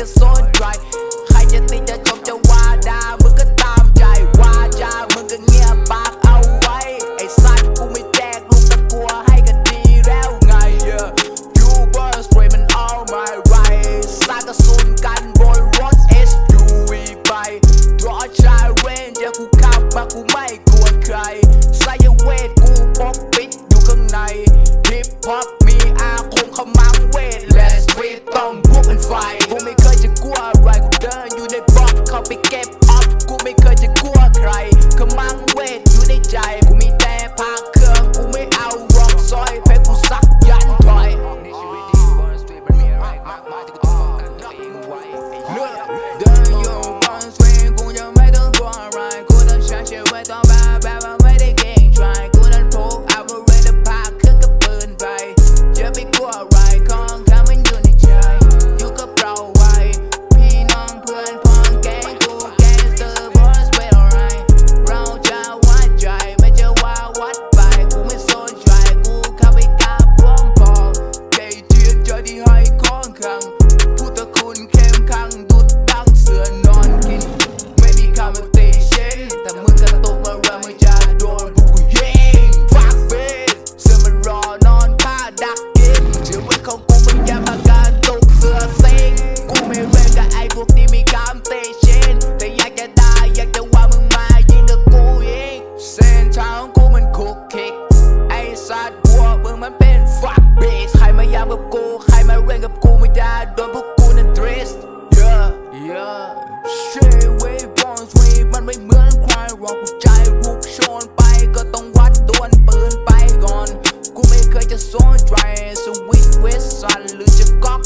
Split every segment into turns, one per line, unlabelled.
eu sou. ก็ต้องวัดดวลปืนไปก่อน กูไม่เคยจะโซนไรสวิตเวสซันหรือจะก๊อก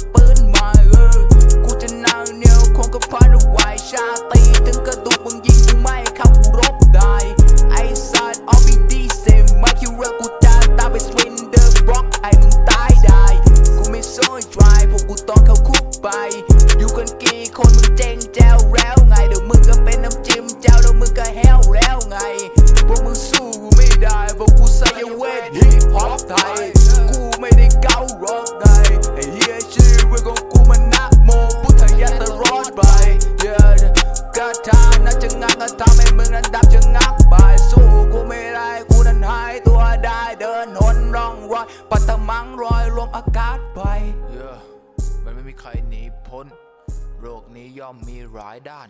โรคนี้ย่อมมีร้ายด้าน